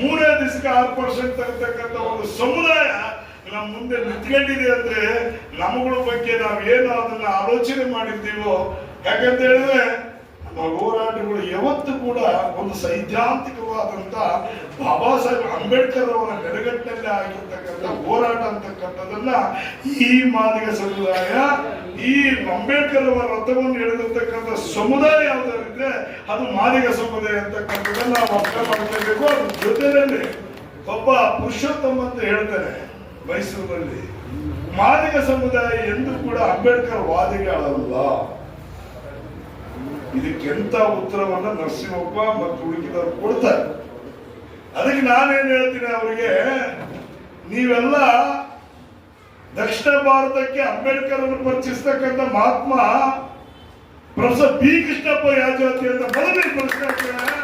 ಮೂರೇ ದಿವಸಕ್ಕೆ ಆರು ಪರ್ಸೆಂಟ್ ತರತಕ್ಕಂಥ ಒಂದು ಸಮುದಾಯ ನಮ್ಮ ಮುಂದೆ ನಿಂತ್ಕೊಂಡಿದೆ ಅಂದ್ರೆ ನಮಗಳ ಬಗ್ಗೆ ನಾವು ಏನು ಅದನ್ನ ಆಲೋಚನೆ ಮಾಡಿರ್ತೀವೋ, ಯಾಕಂತ ಹೇಳಿದ್ರೆ ನಮ್ಮ ಹೋರಾಟಗಳು ಯಾವತ್ತೂ ಕೂಡ ಒಂದು ಸೈದ್ಧಾಂತಿಕವಾದಂತ ಬಾಬಾ ಸಾಹೇಬ್ ಅಂಬೇಡ್ಕರ್ ಅವರ ನೆಲೆಗಟ್ಟಿನಲ್ಲಿ ಆಗಿರ್ತಕ್ಕಂಥ ಹೋರಾಟ ಅಂತಕ್ಕಂಥದ್ದನ್ನ ಈ ಮಾದಿಗ ಸಮುದಾಯ ಈ ಅಂಬೇಡ್ಕರ್ ಅವರ ರಥವನ್ನು ಎಳೆದಿರ್ತಕ್ಕಂಥ ಸಮುದಾಯ ಯಾವುದಾದ್ರೆ ಅದು ಮಾದಿಗ ಸಮುದಾಯ ಅಂತಕ್ಕಂಥದ್ದನ್ನ ನಾವು ಅರ್ಥ ಮಾಡ್ಕೋಬೇಕು ಅದ್ರ ಜೊತೆಯಲ್ಲಿ ಒಬ್ಬ ಪುರುಷೋತ್ತಮ ಅಂತ ಹೇಳ್ತಾರೆ ಮೈಸೂರಿನಲ್ಲಿ. ಮಾದಿಗ ಸಮುದಾಯ ಎಂದು ಕೂಡ ಅಂಬೇಡ್ಕರ್ ವಾದಿಗಳಲ್ಲ. ಇದಕ್ಕೆಂತ ಉತ್ತರವನ್ನ ನರಸಿಂಹಪ್ಪ ಮತ್ತು ಉಳಿಕಿದವರು ಕೊಡ್ತಾರೆ. ಅದಕ್ಕೆ ನಾನೇನು ಹೇಳ್ತೀನಿ ಅವರಿಗೆ, ನೀವೆಲ್ಲ ದಕ್ಷಿಣ ಭಾರತಕ್ಕೆ ಅಂಬೇಡ್ಕರ್ ಅವರು ಪರಿಚಯಿಸ್ತಕ್ಕಂಥ ಮಹಾತ್ಮ ಪ್ರೊಫೆಸರ್ ಬಿ ಕೃಷ್ಣಪ್ಪ ಯಾಜವತಿ ಅಂತ ಮೊದಲನೇ ಪ್ರಶ್ನೆ ಹಾಕ್ತಾರೆ.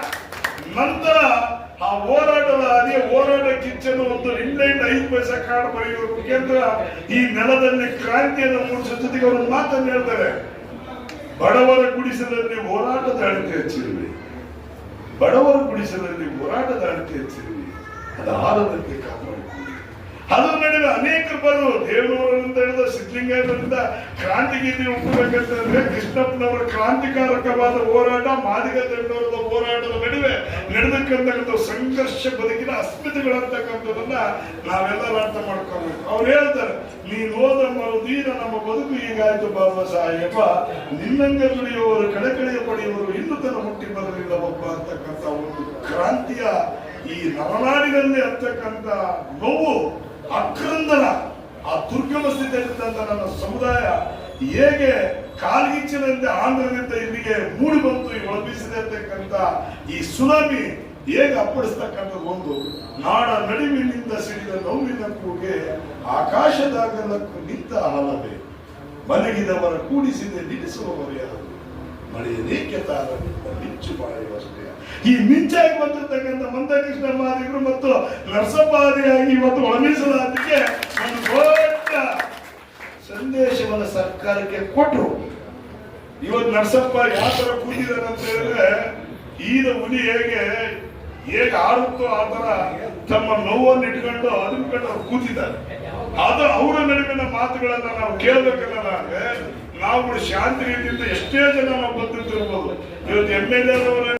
ನಂತರ ಆ ಹೋರಾಟದ ಅದೇ ಹೋರಾಟ ಕಿಚ್ಚನ್ನು ಒಂದು ಇಂಗ್ಲೆಂಡ್ ಐದು ಪೈಸೆ ಕಾರ್ಡ್ ಬರೆಯುವ ಮುಖೇಂದ್ರ ಈ ನೆಲದಲ್ಲಿ ಕ್ರಾಂತಿಯನ್ನು ಮೂಡಿಸುವ ಜೊತೆಗೆ ಅವರು ಮಾತನ್ನು ಹೇಳ್ತಾರೆ. ಬಡವರ ಗುಡಿಸಲಲ್ಲಿ ಹೋರಾಟದ ಅಳತೆ ಹೆಚ್ಚಿರಲಿ ಬಡವರ ಗುಡಿಸಲಲ್ಲಿ ಹೋರಾಟದ ಅಳತೆ ಹೆಚ್ಚಿರಲಿ ಅದು ಆರದಂತೆ ಕಾಪಾಡಿಕೊಳ್ಳಿ. ಅದರ ನಡುವೆ ಅನೇಕರು ಬರು ದೇವನವರಿಂದ ಹಿಡಿದ ಸಿದ್ಧಲಿಂಗರಿಂದ ಕ್ರಾಂತಿಗೀತಿ ಹುಟ್ಟಬೇಕಂತಂದ್ರೆ ಕೃಷ್ಣಪ್ಪನವರ ಕ್ರಾಂತಿಕಾರಕವಾದ ಹೋರಾಟ ಮಾದಿಗ ದಂಡವರದ ಹೋರಾಟದ ನಡುವೆ ನಡೆದಕ್ಕಂತಕ್ಕಂಥ ಸಂಘರ್ಷ ಬದುಕಿನ ಅಸ್ಮಿತೆಗಳಂತಕ್ಕಂಥದನ್ನ ನಾವೆಲ್ಲ ಅರ್ಥ ಮಾಡ್ಕೋಬೇಕು ಅವ್ರು ಹೇಳ್ತಾರೆ, ನೀನು ಹೋದ ಮರುದೀನ ನಮ್ಮ ಬದುಕು ಹೀಗಾಯ್ತು ಬಾಬಾ ಸಾಹೇಬ. ನಿನ್ನಂಗ ದುಡಿಯುವವರು ಕಡೆಕಡೆಯ ಪಡೆಯುವವರು ಇನ್ನೂ ತನ್ನ ಮುಟ್ಟಿ ಬರಲಿಲ್ಲ ಒಬ್ಬ ಅಂತಕ್ಕಂಥ ಒಂದು ಕ್ರಾಂತಿಯ ಈ ನವನಾಡಿನಲ್ಲಿ ಅಂತಕ್ಕಂಥ ನೋವು ಅಕ್ರಂದನ ಆ ದುರ್ಗಮ ಸ್ಥಿತಿಯಲ್ಲಿರ್ತಕ್ಕಂಥ ನನ್ನ ಸಮುದಾಯ ಹೇಗೆ ಕಾಲ್ಗಿಚ್ಚಿನಂತೆ ಆಂಧ್ರದಿಂದ ಇಲ್ಲಿಗೆ ಮೂಡಿ ಬಂತು, ಈ ಒಳಬೀಸಿದೆ ಅಂತಕ್ಕಂಥ ಈ ಸುನಾಮಿ ಹೇಗೆ ಅಪ್ಪಡಿಸ್ತಕ್ಕಂಥ ಒಂದು ನಾಡ ನಡುವಿನಿಂದ ಸಿಡಿದ ನೋವಿನ ಕೂಗೆ ಆಕಾಶದಾಗಲಕ್ಕೂ ನಿಂತ ಹಲವೇ ಮಲಗಿದವರ ಕೂಡಿಸಿದೆ, ನಿಲ್ಲಿಸುವವರು ಯಾರು? ತಾರದಿಂದ ಮಿಂಚು ಪಾಯುವಷ್ಟೇ ಈ ಮಿಂಚಾಗಿ ಬಂದಿರತಕ್ಕಂಥ ಮಂದಕೃಷ್ಣ ಮಾದಿಗರು ಮತ್ತು ನರಸಪಾದಿಯಾಗಿ ಇವತ್ತು ಒಳಮೀಸಲಾತಿಗೆ ಒಂದು ದೊಡ್ಡ ಸಂದೇಶವನ್ನು ಸರ್ಕಾರಕ್ಕೆ ಕೊಟ್ಟರು ಇವತ್ತು ನರಸಪ್ಪ ಯಾವ ತರ ಕೂತಿದ್ದಾರೆ ಅಂತ ಹೇಳಿದ್ರೆ, ಈದ ಹುಲಿ ಹೇಗೆ ಹೇಗೆ ಆಡುತ್ತೋ ಆ ತರ ತಮ್ಮ ನೋವನ್ನು ಇಟ್ಕೊಂಡು ಅದ್ಕೊಂಡು ಅವ್ರು ಕೂತಿದ್ದಾರೆ. ಆದ್ರೆ ಅವರ ನಡುವಿನ ಮಾತುಗಳನ್ನ ನಾವು ಕೇಳಬೇಕಲ್ಲ ನಾವು ಶಾಂತಿ ರೀತಿಯಿಂದ ಎಷ್ಟೇ ಜನ ನಾವು ಬಂದಿರ್ತಿರ್ಬೋದು. ಇವತ್ತು ಎಂ ಎಲ್ ಎ